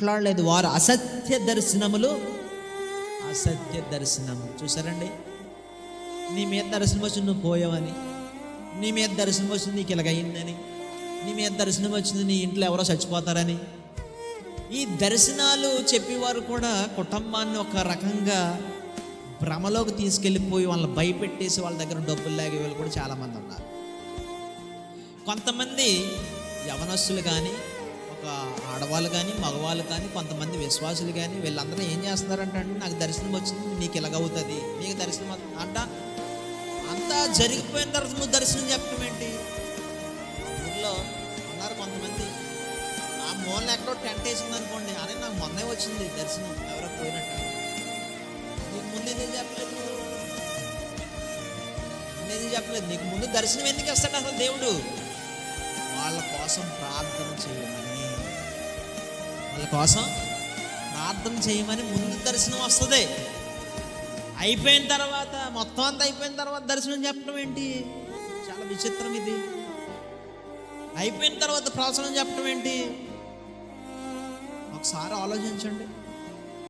మాట్లాడలేదు. వారు అసత్య దర్శనములు అసత్య దర్శనము. చూసారండి నీ మీద దర్శనం వచ్చింది నువ్వు పోయావని. నీ మీద దర్శనం వచ్చింది నీకు ఇలాగయిందని. నీ మీద దర్శనం వచ్చింది నీ ఇంట్లో ఎవరో చచ్చిపోతారని. ఈ దర్శనాలు చెప్పేవారు కూడా కుటుంబాన్ని ఒక రకంగా భ్రమలోకి తీసుకెళ్ళిపోయి వాళ్ళని భయపెట్టేసి వాళ్ళ దగ్గర డబ్బులు లాగే వాళ్ళు కూడా చాలామంది ఉన్నారు. కొంతమంది యవనస్తులు కానీ ఒక ఆడవాళ్ళు కానీ మగవాళ్ళు కానీ కొంతమంది విశ్వాసులు కానీ వీళ్ళందరూ ఏం చేస్తున్నారంటే అంటే నాకు దర్శనం వచ్చింది నీకు ఇలాగవుతుంది నీకు దర్శనం అంట అంతా జరిగిపోయిన తర్వాత నువ్వు దర్శనం చెప్పడం ఏంటి? ఊర్లో ఉన్నారు కొంతమంది. ఆ మూలన ఎక్కడో టెంట్ వేసింది అనుకోండి అరే నాకు మొన్నే వచ్చింది దర్శనం ఎవరో పోయినట్టు. నీకు ముందు ఎందుకు చెప్పలేదు? నేను చెప్పలేదు? నీకు ముందు దర్శనం ఎందుకు ఇస్తాడు అసలు దేవుడు? వాళ్ళ కోసం ప్రార్థన చేయమని వాళ్ళ కోసం ప్రార్థన చేయమని ముందు దర్శనం వస్తుంది. అయిపోయిన తర్వాత మొత్తం అంతా అయిపోయిన తర్వాత దర్శనం చెప్పడం ఏంటి? చాలా విచిత్రం ఇది. అయిపోయిన తర్వాత ప్రవచనం చెప్పడం ఏంటి? ఒకసారి ఆలోచించండి.